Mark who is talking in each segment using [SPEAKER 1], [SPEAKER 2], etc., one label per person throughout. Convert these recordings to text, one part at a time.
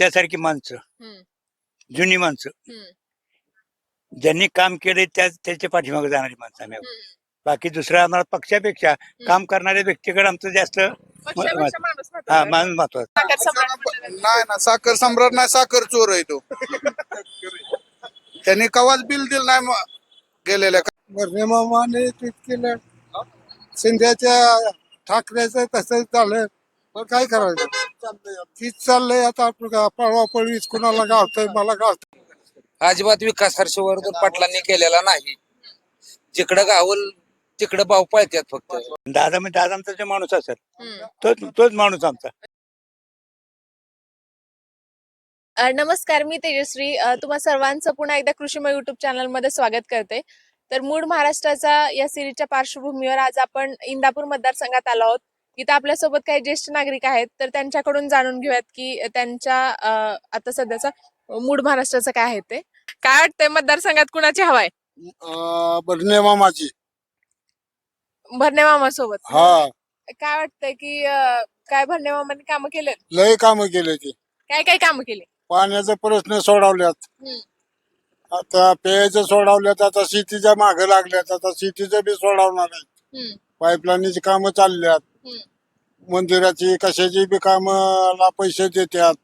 [SPEAKER 1] आमच्यासारखी माणसं
[SPEAKER 2] हम्म,
[SPEAKER 1] जुनी माणसं.
[SPEAKER 2] हम्म,
[SPEAKER 1] ज्यांनी काम केले त्या त्याच्या पाठीमागे जाणारी माणसं आम्ही आहोत.
[SPEAKER 2] हम्म.
[SPEAKER 1] बाकी दुसऱ्या आम्हाला पक्षापेक्षा काम करणाऱ्या व्यक्तीकडे आमचं जास्त
[SPEAKER 2] पक्षापेक्षा माणूस
[SPEAKER 1] हा
[SPEAKER 2] महत्त्वाचा आहे.
[SPEAKER 1] मान महत्वाचं
[SPEAKER 2] साखर सम्राट म्हटलं जातं.
[SPEAKER 3] नाही ना साखर सम्राट नाही साखर चोर आहे तो. त्यांनी कवाच बिल दिलं नाही म- गेलेल्या
[SPEAKER 4] ट्विट केलं. शिंद्याच्या ठाकरेचं तसंच झालं. पण काय करायचं? तीच चाललंय आता आपलं पळवापळवीच कुणाला गावतंय मला गावतंय.
[SPEAKER 5] अजिबात विकास हर्षवर्धन पाटलांनी केलेला नाही. जिकडं गावल तिकडं भाव पळतात फक्त.
[SPEAKER 1] दादा म्हणजे दादा आमचा जो माणूस असेल
[SPEAKER 2] हम्म.
[SPEAKER 1] तोच तोच माणूस आमचा.
[SPEAKER 2] अ, नमस्कार मी तेजश्री. अ, तुम्हा सर्वांचं पुन्हा एकदा कृषीमय युट्यूब चॅनलमध्ये स्वागत करते. तर मूळ महाराष्ट्राचा या सिरीजच्या पार्श्वभूमीवर आज आपण इंदापूर मतदारसंघात आलो आहोत. इथं आपल्यासोबत काही ज्येष्ठ नागरिक आहेत तर त्यांच्याकडून जाणून घेऊयात की त्यांच्या आता सध्याचा मूळ महाराष्ट्राचं काय आहे ते. काय वाटतंय मतदारसंघात कुणाची हवाय
[SPEAKER 4] बर्णे मामाची.
[SPEAKER 2] भरणे मामासोबत.
[SPEAKER 4] हा.
[SPEAKER 2] काय वाटतंय की अ, काय भरणे मामाने कामं केले
[SPEAKER 4] लय कामं केले ते
[SPEAKER 2] काय काय कामं केली?
[SPEAKER 4] पाण्याचे प्रश्न सोडवल्यात.
[SPEAKER 2] हम्म.
[SPEAKER 4] आता पेयाचं सोडवल्यात आता शेतीच्या मागे लागल्यात आता शेतीचं बी सोडवणार आहे
[SPEAKER 2] हम्म,
[SPEAKER 4] पाईपलाईनची कामं चालल्यात. मंदिराची कशाची बी कामाला पैसे देतात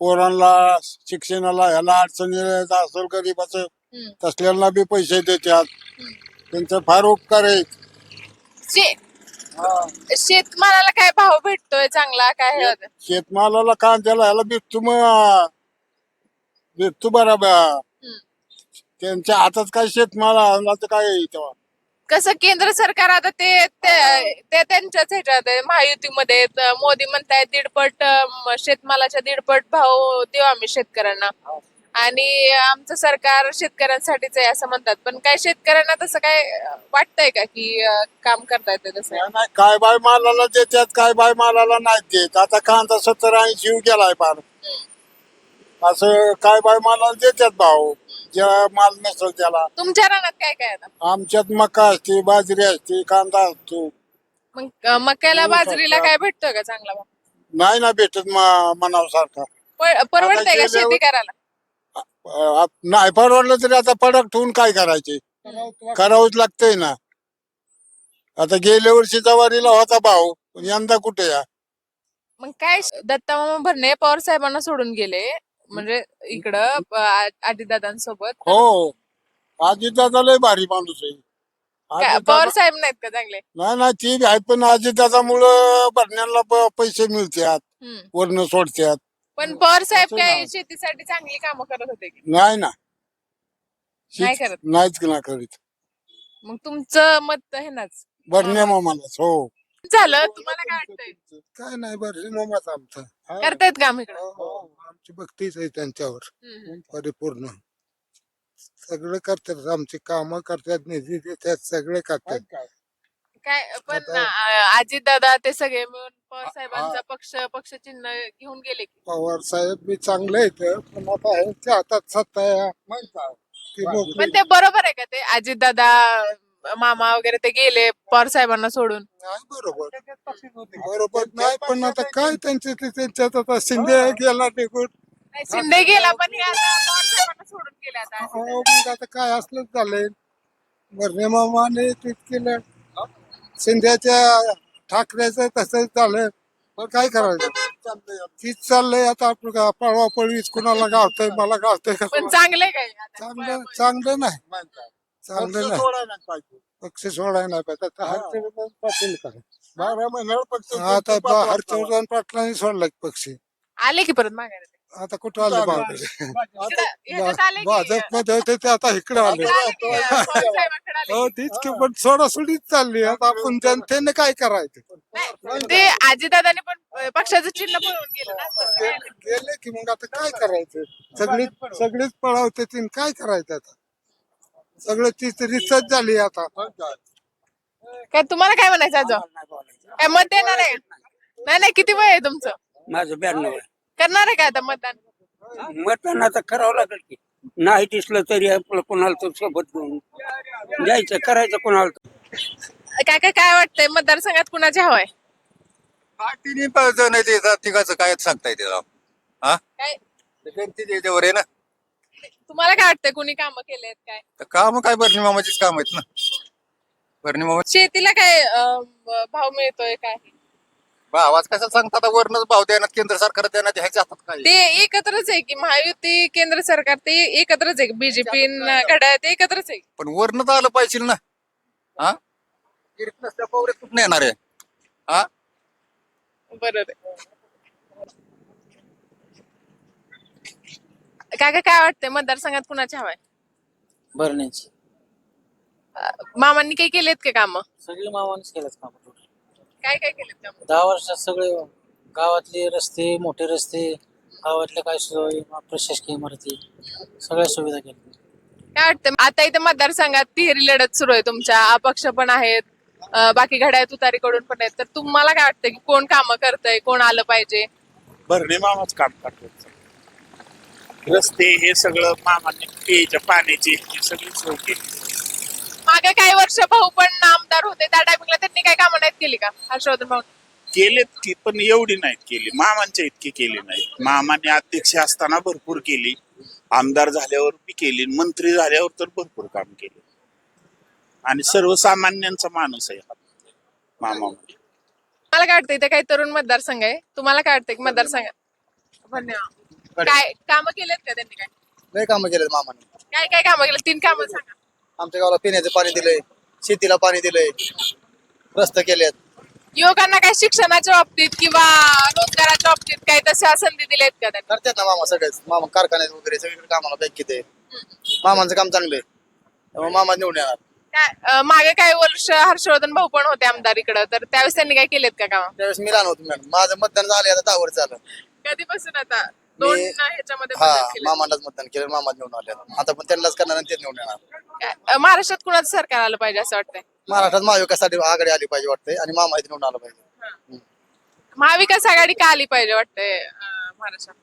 [SPEAKER 4] पोरांना शिक्षणाला ह्याला अडचणी असेल गरीबाचं
[SPEAKER 2] हम्म.
[SPEAKER 4] तसल्यांना बी पैसे देतात. त्यांचे फार उपकार आहेत
[SPEAKER 2] शे- शेतमालाला काय भाव भेटतोय चांगला काय हे होतं?
[SPEAKER 4] शेतमालाला कांद्याला ह्याला भेटतो मग भेटतो बरोबर
[SPEAKER 2] हम्म.
[SPEAKER 4] त्यांच्या हातात काय शेतमाला तर काय आहे तेव्हा
[SPEAKER 2] कसं केंद्र सरकार आता ते ते त्यांच्याच ह्याच्यात महायुतीमध्ये. मोदी म्हणतायत दीडपट शेतमालाच्या दीडपट भाव देऊ आम्ही शेतकऱ्यांना. आणि आमचं सरकार शेतकऱ्यांसाठीच आहे असं म्हणतात. पण काय शेतकऱ्यांना तसं काय वाटतंय का की काम करता येतं तसं?
[SPEAKER 4] काय नाही काय बाय मालाला देतात काय बाय मालाला नाही देत. आता कांदा सत्तर ऐंशी गेलाय फार असं काय बाय मालाला देतात भाव ज्या माल नसेल त्याला.
[SPEAKER 2] तुमच्या रानात काय काय आता
[SPEAKER 4] आमच्यात मका असते बाजरी असते कांदा असतो.
[SPEAKER 2] मग अं, मक्याला
[SPEAKER 4] हो,
[SPEAKER 2] बाजरीला. काय भेटतोय का चांगला भाव?
[SPEAKER 4] नाही ना भेटत म- मनावसारखा
[SPEAKER 2] प- परवडतंय का शेती करायला?
[SPEAKER 4] अ, आप- नाही परवडलं तरी आता पडक ठेवून काय करायचे? करावंच लागतंय ना. आता गेल्या वर्षी जवारीला होता भाव पण यंदा कुठे या?
[SPEAKER 2] मग काय दत्ता मामा भरणे पवार साहेबांना सोडून गेले. म्हणजे इकडं आजीदादांसोबत
[SPEAKER 4] हो. आजी दादा लय भारी माणूस आहे.
[SPEAKER 2] पवार साहेब नाहीत का चांगले?
[SPEAKER 4] नाही नाही ती आहेत पण आजी दादामुळं भरण्याला प- पैसे मिळतात
[SPEAKER 2] हम्म.
[SPEAKER 4] वर्ण सोडतात
[SPEAKER 2] पण पवार साहेब
[SPEAKER 4] असं
[SPEAKER 2] काय
[SPEAKER 4] नाही.
[SPEAKER 2] शेतीसाठी चांगली कामं करत होते की?
[SPEAKER 4] नाही ना.
[SPEAKER 2] नाही करत.
[SPEAKER 4] नाहीच ना करीत.
[SPEAKER 2] मग तुमचं मत हे नाच.
[SPEAKER 4] भरण्या मामालाच हो.
[SPEAKER 2] झालं? तुम्हाला काय वाटतंय?
[SPEAKER 4] काय नाही बरं मामाच आमचा.
[SPEAKER 2] करतायत काम इकडं?
[SPEAKER 4] हो, आमची भक्तीच आहे त्यांच्यावर. परिपूर्ण. सगळं करतात आमची कामं करतात निधी देतात सगळे करतात.
[SPEAKER 2] काय? पण आजी दादा ते सगळे मिळून पवार साहेबांचा पक्ष पक्ष चिन्ह घेऊन गेले की.
[SPEAKER 4] पवार साहेब बी चांगले आहेत पण आता ह्यांच्या हातात सत्ता आहे. ती
[SPEAKER 2] पण ते बरोबर आहे का ते आजी दादा मामा वगैरे ते गेले पवार साहेबांना सोडून.
[SPEAKER 4] नाही बरोबर. बरोबर नाही पण आता काय त्यांचे ते त्यांच्यात आता शिंदे गेला निघून.
[SPEAKER 2] नाही, शिंदे गेला पण हे आता पवार साहेबांना सोडून गेले आता.
[SPEAKER 4] हो मग आता काय असलंच झालंय. बर्णे मामाने ट्विट केलं. शिंद्याच्या ठाकरेचं तसंच झालं पण काय करायचं? तीच चाललंय आता आपलं का पळवापळवीच कुणाला गावतंय मला गावतंय का?
[SPEAKER 2] पण चांगले काय? आता?
[SPEAKER 4] चांगलं चांगलं नाही. नाही. पक्ष सोडायला नाही पाहिजे. आता हरचंदन पाटील काय
[SPEAKER 3] बारा महिन्यावर पक्ष
[SPEAKER 4] आता बा- हरचंदन पाटलांनी सोडला की पक्ष.
[SPEAKER 2] आले की परत ते.
[SPEAKER 4] आता कुठं आले भाजप. मध्ये होते ते आता इकडे आले. हो. तीच की पण सोडासोडीच चालली. आता आपण जनतेने काय करायचं?
[SPEAKER 2] ते आजीदादांनी पण अं, पक्षाचं चिन्ह पळवून गेलं ना तसं काय? नाही.
[SPEAKER 4] गेले की मग आता काय करायचं? सगळी सगळीच पळावते तीन. काय करायचं आता? सगळं तीच रिसर्च झाली आता.
[SPEAKER 2] काय तुम्हाला काय म्हणायचं आजो? काय मत देणार आहे? नाही नाही किती वय आहे तुमचं?
[SPEAKER 6] माझं ब्याण्णव
[SPEAKER 2] करणार आहे का आता मतदान?
[SPEAKER 6] मतदान आता करावं लागेल की. नाही दिसलं तरी आपलं कोणाला तर सोबत घेऊन जायचं करायचं कोणाला तर.
[SPEAKER 2] काय काय काय वाटतंय? मतदारसंघात कुणाचे हवाय
[SPEAKER 3] तिन्ही जण तिघाचं काय सांगता येते राव
[SPEAKER 7] हा?
[SPEAKER 2] काय?
[SPEAKER 7] गणती त्याच्यावर आहे ना.
[SPEAKER 2] तुम्हाला काय वाटतंय कुणी कामं केले आहेत काय?
[SPEAKER 7] तर काम काय भरणी मामाचीच काम आहेत ना. भरणी मामा
[SPEAKER 2] शेतीला काय अं, भाव मिळतोय काय
[SPEAKER 7] आवाज कशाला सांगतात? आता वरनच भाव देण्यात केंद्र सरकार देण्यात ह्याच्या हातात काय?
[SPEAKER 2] ते एकत्रच आहे की महायुती केंद्र सरकार ते एकत्रच आहे. बीजेपी घड्याळ ते एकत्रच आहे.
[SPEAKER 7] पण वरनच आलं पाहिजे ना. हा? गिरीत नसल्या कुठं येणार आहे? हा?
[SPEAKER 2] बरोबर काका काय वाटतंय? मतदारसंघात कुणाच्या हवाय?
[SPEAKER 8] भरण्याची.
[SPEAKER 2] मामांनी काही केलेत का काम?
[SPEAKER 8] सगळी मावानेच केलं काम
[SPEAKER 2] काय काय केलेत काम?
[SPEAKER 8] दहा वर्षात सगळे गावातले रस्ते मोठे रस्ते गावातल्या काय सोय प्रशासकीय इमारती सगळ्या सुविधा केल्या.
[SPEAKER 2] काय वाटतं आता इथे मतदारसंघात तिहेरी लढत सुरू आहे तुमच्या. अपक्ष पण आहेत. अं, बाकी घड्याळ तुतारीकडून पण आहेत. तर तुम्हाला काय वाटतं की कोण कामं करतंय? कोण आलं पाहिजे?
[SPEAKER 9] भरणे मामाच काम करतो रस्ते हे सगळं मामाने पाण्याची ही सगळी सोय केली.
[SPEAKER 2] मागे काही वर्ष भाऊ पण आमदार होते त्या टायमिंगला त्यांनी काय कामं नाहीत केली का हर्षवर्धन भाऊ
[SPEAKER 9] केलेत की पण एवढी नाहीत केली. मामांच्या इतकी केली नाहीत. मामाने अध्यक्ष असताना भरपूर केली. आमदार झाल्यावर बी केली मंत्री झाल्यावर तर भरपूर काम केले. आणि सर्वसामान्यांचा माणूस आहे हा मामा म्हणजे
[SPEAKER 2] मला काय वाटतं इथे काही तरुण मतदारसंघ आहे? तुम्हाला काय वाटतं की मतदारसंघात धन्यवाद. काय कामं केलेत का त्यांनी काय?
[SPEAKER 10] लय कामं केलेत मामाने.
[SPEAKER 2] काय काय कामं केलं तीन कामं सांगा.
[SPEAKER 10] आमच्या गावाला पिण्याचं पाणी दिलंय शेतीला पाणी दिलंय रस्ते केलेत.
[SPEAKER 2] युवकांना काय शिक्षणाच्या बाबतीत किंवा रोजगाराच्या बाबतीत काही तशा संधी दिल्यात का त्यांनी?
[SPEAKER 10] करतात ना मामा सगळेच. मामा कारखान्यात वगैरे सगळीकडे कामाला बँकेत आहे मामांचं काम चांगलं आहे त्यामुळे मामा निवडून येणार.
[SPEAKER 2] काय अं, मागे काही वर्ष हर्षवर्धन भाऊ पण होते आमदार इकडं. तर त्यावेळेस त्यांनी काय केलेत का काम?
[SPEAKER 10] त्यावेळेस मी लहान होतो मॅडम. माझं मतदान झालं आता दहा वर्ष झालं.
[SPEAKER 2] कधीपासून आता? दोन
[SPEAKER 10] मी-
[SPEAKER 2] ह्याच्यामध्ये
[SPEAKER 10] हा
[SPEAKER 2] बदल केले.
[SPEAKER 10] मामांनाच मतदान केलं मामा निवडून आले आता. पण त्यांनाच करणार आणि तेच निवडून येणार.
[SPEAKER 2] काय, अं, महाराष्ट्रात कुणाचं सरकार आलं पाहिजे असं वाटतंय?
[SPEAKER 10] महाराष्ट्रात महाविकासाठी आघाडी आली पाहिजे वाटतंय आणि मामा इथे निवडून आलं पाहिजे.
[SPEAKER 2] महाविकास आघाडी का आली पाहिजे वाटतंय अं, महाराष्ट्रात?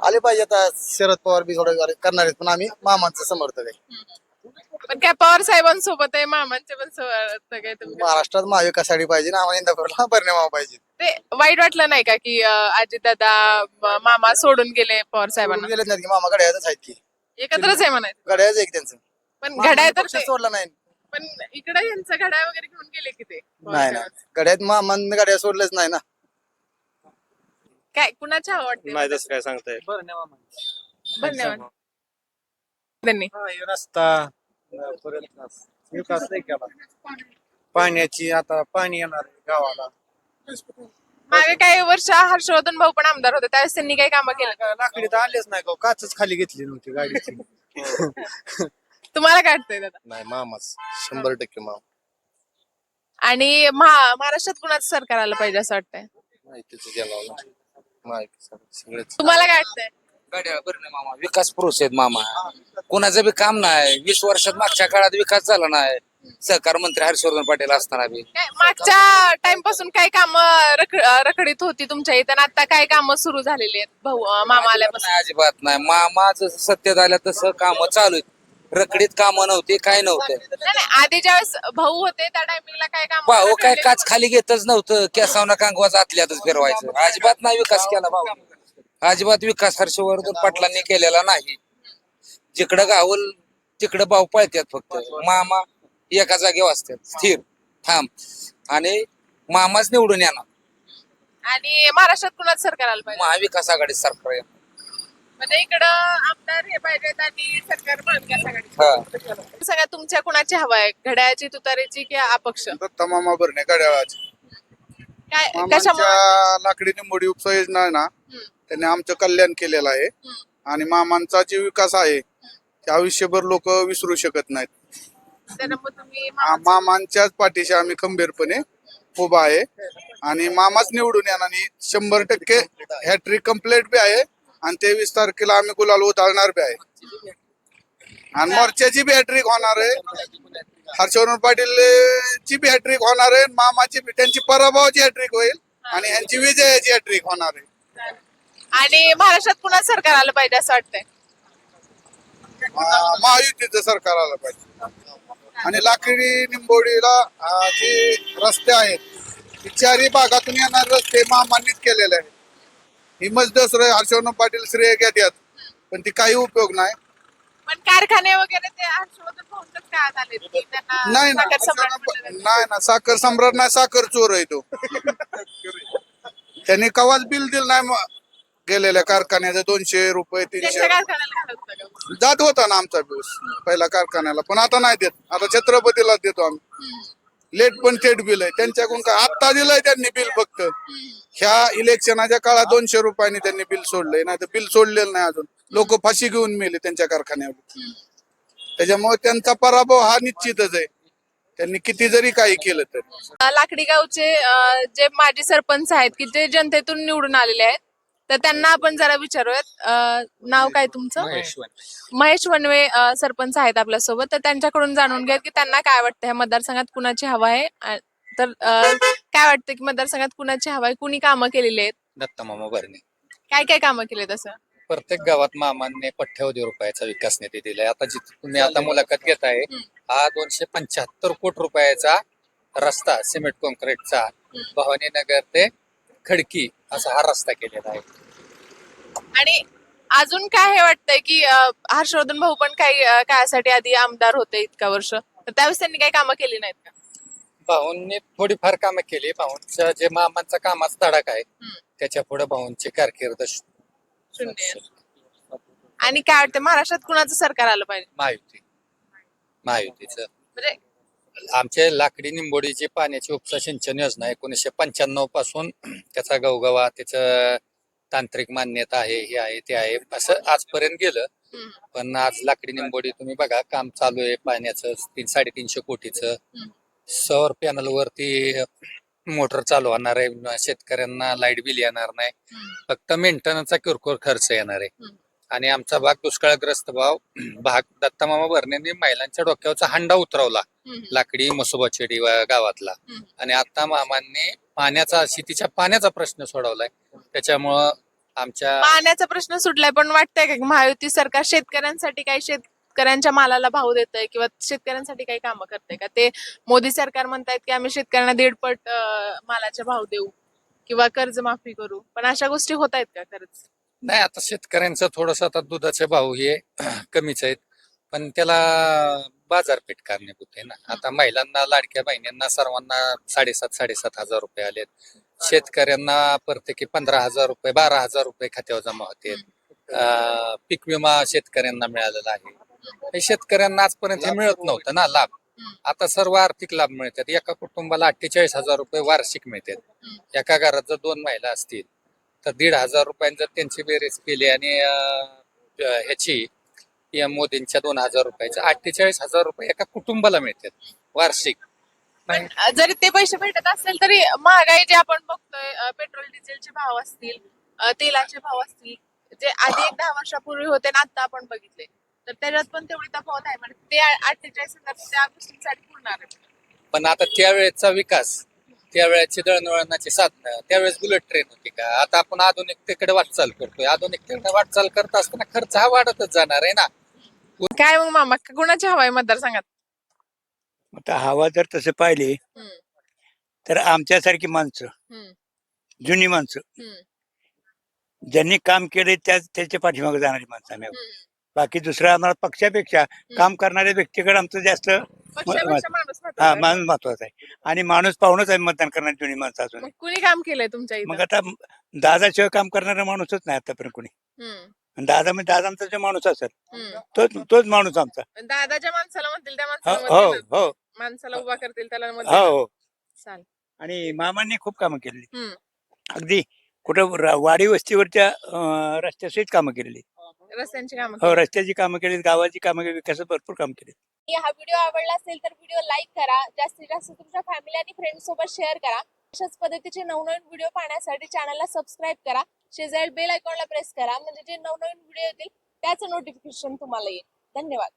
[SPEAKER 10] आले पाहिजे आता शरद पवार बी थोडं करणार आहेत पण आम्ही मामांचं समर्थक आहे.
[SPEAKER 2] पण काय पवार साहेबांसोबत आहे मामांचे पण सोबत काय तुम्ही
[SPEAKER 10] महाराष्ट्रात महाविकासाठी पाहिजे ना आम्हाला इंदापूरला बरणे मामा पाहिजे.
[SPEAKER 2] ते वाईट वाटलं नाही का की अजित दादा मामा सोडून गेले पवार साहेबांना?
[SPEAKER 10] गेलेच नाहीत की मामा गड्यातच आहेत की.
[SPEAKER 2] एकत्रच आहे म्हणायचं.
[SPEAKER 10] गड्याच आहे की त्यांचं.
[SPEAKER 2] पण घड्याळ तर
[SPEAKER 10] पक्ष
[SPEAKER 2] ते-
[SPEAKER 10] सोडला नाही.
[SPEAKER 2] पण इकडे यांचं घड्याळ वगैरे घेऊन गेले की ते पवार
[SPEAKER 10] नाही ना
[SPEAKER 2] साहेबांचं.
[SPEAKER 10] गड्यात मामान गड्या सोडलंच नाही ना.
[SPEAKER 2] काय कुणाच्या आवडते
[SPEAKER 7] नाही तसं काय सांगताय.
[SPEAKER 2] धन्यवाद त्यांनी.
[SPEAKER 7] रस्ता. विकास नाही केला. पाण्याची आता पाणी येणार गावाला.
[SPEAKER 2] मागे काही वर्ष हर्षवर्धन भाऊ पण आमदार होते त्यावेळेस त्यांनी काही कामं केलं.
[SPEAKER 7] लाकडी तर आलेच नाही का? काचच खाली घेतली नव्हती गाडीची.
[SPEAKER 2] तुम्हाला काय वाटतंय दादा?
[SPEAKER 7] नाही मामाच. शंभर टक्के मामा.
[SPEAKER 2] आणि महा- महाराष्ट्रात कुणाचं सरकार आलं पाहिजे असं वाटतंय?
[SPEAKER 7] माहितीच गेला माहिती सगळेच.
[SPEAKER 2] तुम्हाला काय वाटतंय?
[SPEAKER 5] गाड्या भरणे मामा. विकास पुरुष आहेत मामा. कोणाचं बी काम नाही. वीस वर्षात मागच्या काळात विकास झाला नाही. सहकार मंत्री हर्षवर्धन पाटील असताना बी.
[SPEAKER 2] काय मागच्या टाइमपासून काय काम रखडीत होती तुमच्या इथं? आणि आता काय काम सुरू झालेली आहेत? भाऊ अं, मामा आल्यापासून?
[SPEAKER 5] नाही, अजिबात नाही. मामा जसं सत्तेत आल्या तसं काम चालू आहेत. रकडीत कामं नव्हती काय नव्हतं.
[SPEAKER 2] नाही नाही, आधी ज्यावेळेस भाऊ होते त्या टायमिंगला काय काम
[SPEAKER 5] भाऊ काय काच खाली घेतच नव्हतं. केसावना कांगवाच आतल्यातच फिरवायचं. अजिबात नाही विकास केला भाऊ. अजिबात विकास हर्षवर्धन पाटलांनी केलेला नाही. जिकडं गावल तिकडं भाऊ पळतात फक्त. मामा एका जागेवर असतात. स्थिर. थांब. आणि मामाच निवडून येणार.
[SPEAKER 2] आणि महाराष्ट्रात कुणाचं सरकार आलं पाहिजे?
[SPEAKER 5] महाविकास आघाडी सरकार आहे.
[SPEAKER 2] म्हणजे इकडं आमदार हे पाहिजेत आणि सरकार महाविकास आघाडी
[SPEAKER 5] हा.
[SPEAKER 2] सगळ्यात तुमच्या कुणाची हवा आहे? घड्याळाची तुतारीची की अपक्ष?
[SPEAKER 3] दत्ता मामा भरणे
[SPEAKER 2] काय
[SPEAKER 3] मामांच्या
[SPEAKER 2] कशामुळे?
[SPEAKER 3] लाकडी निंबोडी उपसा योजना आहे ना त्यांनी आमचं कल्याण केलेलं आहे. आणि मामांचा जे विकास आहे ते आयुष्यभर लोक विसरू शकत नाहीत.
[SPEAKER 2] त्याच्यामुळे तुम्ही
[SPEAKER 3] आ- मामांच्याच पाठीशी आम्ही खंबीरपणे उभा आहे. आणि मामाच निवडून येणार आणि शंभर टक्के हॅट्रिक कंप्लीट बी आहे आणि तेवीस तारखेला आम्ही गुलाल उधळणार बी आहे. आणि मोर्चाची बी हॅट्रिक होणार आहे. हर्षवर्धन पाटील अं, ची बी हॅट्रिक होणार आहे. मामाची बी त्यांची पराभवाची हॅट्रिक होईल. आणि ह्यांची विजयाची हॅट्रिक होणार आहे.
[SPEAKER 2] आणि महाराष्ट्रात कुणाचं सरकार आलं पाहिजे असं वाटतंय?
[SPEAKER 3] अं, महायुतीचं सरकार आलं पाहिजे. आणि लाकडी निंबोडीला अं, जे रस्ते आहेत ते चारही भागातून येणारे रस्ते मामांनीच केलेले आहेत. ही दुसरं हर्षवर्धन पाटील श्रेय घेतात पण ती काही उपयोग नाही.
[SPEAKER 2] पण कारखाने वगैरे ते हर्षवर्धन भाऊंच्याच काळात आले? की त्यांना
[SPEAKER 3] नाही ना. नाही ना साखर सम्राट नाही साखर चोर आहे तो. त्यांनी कवाच बिल दिलं नाही मग गेलेल्या कारखान्याचं दोनशे रुपये तीनशे
[SPEAKER 2] त्यांच्या कारखान्याला घालत होतं का?
[SPEAKER 3] जात होता ना आमचा दिवस पहिला कारखान्याला. पण आता नाही देत. आता छत्रपतीला देतो आम्ही. लेट पण थेट बिल आहे. त्यांच्याकडून काय? आत्ता दिलंय त्यांनी बिल फक्त. ह्या इलेक्शनाच्या काळात दोनशे रुपयांनी त्यांनी बिल सोडलंय. नाही तर बिल सोडलेलं नाही अजून. लोक फाशी घेऊन मेले त्यांच्या कारखान्यावर. त्याच्यामुळे त्यांचा पराभव हा निश्चितच आहे. त्यांनी किती जरी काही केलं तरी.
[SPEAKER 2] लाकडी गावचे अ, जे माजी सरपंच आहेत की जे जनतेतून निवडून आलेले आहेत तर त्यांना आपण जरा विचारूयात. अ, नाव काय तुमचं? महेश वनवे. अ, सरपंच आहेत आपल्यासोबत. तर त्यांच्याकडून जाणून घ्या की त्यांना काय वाटतं? ह्या मतदारसंघात कुणाची हवा आहे? तर अ, काय वाटतं की मतदारसंघात कुणाची हवा आहे? कुणी कामं केलेली आहेत?
[SPEAKER 5] दत्ता मामा
[SPEAKER 2] काय काय कामं केली तसं
[SPEAKER 5] प्रत्येक गावात मामांनी पठ्ठ्यावधी रुपयाचा विकास निधी दिलाय. आता जिथे तुम्ही आता मुलाखत घेताय हा दोनशे पंच्याहत्तर कोटी रुपयाचा रस्ता सिमेंट कॉन्क्रीटचा भवानी नगर ते खडकी असा हा रस्ता केलेला आहे.
[SPEAKER 2] आणि अजून काय हे वाटतंय की अ, हर्षवर्धन भाऊ पण काही अ, काळासाठी आधी आमदार होते इतका वर्ष. तर त्यावेळेस त्यांनी काही कामं केली नाहीत का?
[SPEAKER 5] भाऊंनी थोडीफार कामं केली. भाऊंचं जे मामांचा कामाचा धडाक आहे त्याच्या पुढे भाऊंची कारकीर्द शू-
[SPEAKER 2] शून्य. आहे. आणि काय वाटतं महाराष्ट्रात कुणाचं सरकार आलं पाहिजे?
[SPEAKER 5] महायुती. महायुतीचं.
[SPEAKER 2] म्हणजे
[SPEAKER 5] आमच्या लाकडी निंबोडीची पाण्याची उपसा सिंचन योजना एकोणीसशे पंच्याण्णवपासून त्याचा गवगवा त्याचं तांत्रिक मान्यता आहे हे आहे ते आहे असं आजपर्यंत गेलं. पण आज लाकडी निंबोडी तुम्ही बघा काम चालू आहे पाण्याचं तीन साडेतीनशे कोटीचं. सौर पॅनल वरती मोटर चालू होणार आहे. शेतकऱ्यांना लाइट बिल येणार नाही. फक्त मेंटेनन्सचा किरकोळ खर्च येणार आहे. आणि आमचा भाग दुष्काळग्रस्त भाव भाग दत्तामामा भरणेंनी महिलांच्या डोक्यावरचा हंडा उतरवला. लाकडी मसोबाचेडी वा- गावातला. आणि आता मामांनी पाण्याचा शेतीच्या पाण्याचा प्रश्न सोडवलाय. त्याच्यामुळं आमच्या
[SPEAKER 2] पाण्याचा प्रश्न सुटलाय पण वाटतंय का की महायुती सरकार शेतकऱ्यांसाठी काही शेतकऱ्यांच्या मालाला भाव देतंय किंवा शेतकऱ्यांसाठी काही कामं करतंय का? ते मोदी सरकार म्हणतायत की आम्ही शेतकऱ्यांना दीडपट अं, मालाचे भाव देऊ किंवा कर्जमाफी करू. पण अशा गोष्टी होत आहेत का खरंच?
[SPEAKER 5] नाही आता शेतकऱ्यांचं थोडस आता दुधाचे भाव हे कमीच आहेत. पण त्याला बाजारपेठ कारणीभूत आहे ना. आता महिलांना लाडक्या बहिणींना सर्वांना साडेसात साडेसात हजार रुपये आलेत. शेतकऱ्यांना प्रत्येकी पंधरा हजार रुपये बारा हजार रुपये खात्यावर जमा होते. पीक विमा शेतकऱ्यांना मिळालेला आहे. हे शेतकऱ्यांना आजपर्यंत हे मिळत नव्हतं ना लाभ. आता सर्व आर्थिक लाभ मिळतात. एका कुटुंबाला अठ्ठेचाळीस हजार रुपये वार्षिक मिळतात. एका घरात जर दोन महिला असतील तर दीड हजार रुपयांनी जर त्यांची बेरीज केली आणि ह्याची पीएम मोदींच्या दोन हजार रुपयाच्या अठ्ठेचाळीस हजार रुपये एका कुटुंबाला मिळतात वार्षिक
[SPEAKER 2] पण जरी ते पैसे भेटत असेल तरी महागाई जे आपण बघतोय पेट्रोल डिझेलचे भाव असतील तेलाचे भाव असतील जे आधी एक दहा वर्षापूर्वी होते ना आता आपण बघितले तर त्याच्यात पण तेवढी तफावत आहे म्हणजे ते अठ्ठेचाळीस हजार त्या गोष्टींसाठी पुरणार.
[SPEAKER 5] पण आता त्यावेळेचा विकास त्यावेळेची दळणवळणाची साधनं त्यावेळेस बुलेट ट्रेन होती का? आता आपण आधुनिकतेकडे वाटचाल करतोय. आधुनिकतेकडे वाटचाल करत असताना खर्च हा वाढतच जाणार आहे ना?
[SPEAKER 2] काय मग मामा कुणाची हवा आहे मतदारसंघात?
[SPEAKER 1] आता हवा जर तसं पाहिले
[SPEAKER 2] हम्म,
[SPEAKER 1] तर आमच्यासारखी माणसं
[SPEAKER 2] हम्म,
[SPEAKER 1] जुनी माणसं
[SPEAKER 2] हम्म,
[SPEAKER 1] ज्यांनी काम केले त्या त्याच्या पाठीमागे जाणारी माणसं आम्ही आहोत.
[SPEAKER 2] हम्म.
[SPEAKER 1] बाकी दुसरा आम्हाला पक्षापेक्षा काम करणाऱ्या व्यक्तीकडे आमचं जास्त
[SPEAKER 2] पक्षापेक्षा माणूस महत्त्वाचा
[SPEAKER 1] हा
[SPEAKER 2] आहे.
[SPEAKER 1] माणूस महत्त्वाचा आहे. आणि माणूस पाहूनच आहे मतदान करणारी जुनी माणसं अजून.
[SPEAKER 2] मग कुणी काम केलंय तुमच्या इथं?
[SPEAKER 1] मग आता दादाशिवाय काम करणारा माणूसच नाही आतापर्यंत कोणी.
[SPEAKER 2] हम्म,
[SPEAKER 1] आणि दादा म्हणजे दादांचा जो माणूस असेल
[SPEAKER 2] हम्म.
[SPEAKER 1] तोच तोच माणूस आमचा.
[SPEAKER 2] दादाच्या माणसाला म्हणतील त्या
[SPEAKER 1] हो
[SPEAKER 2] माणसाला
[SPEAKER 1] हो
[SPEAKER 2] मत देणार.
[SPEAKER 1] हो.
[SPEAKER 2] माणसाला उभा करतील त्याला मत
[SPEAKER 1] हो
[SPEAKER 2] देणार.
[SPEAKER 1] हो आणि मामांनी खूप कामं केलेली.
[SPEAKER 2] हम्म.
[SPEAKER 1] अगदी कुठं र- वाडी वस्तीवरच्या अं, रस्त्यासहित कामं केलेली.
[SPEAKER 2] रस्त्यांची कामं
[SPEAKER 1] हो रस्त्याची कामं केली गावाची कामं केली विकासात भरपूर काम केले
[SPEAKER 2] हा व्हिडिओ आवडला असेल तर व्हिडिओ लाईक करा जास्तीत जास्त तुमच्या फॅमिली आणि फ्रेंड सोबत शेअर करा. अशाच पद्धतीचे नवनवीन व्हिडिओ पाहण्यासाठी चॅनलला सबस्क्राईब करा. शेजारी बेल आयकॉनला प्रेस करा म्हणजे जे नवनवीन व्हिडिओ येतील त्याचं नोटिफिकेशन तुम्हाला येईल. धन्यवाद.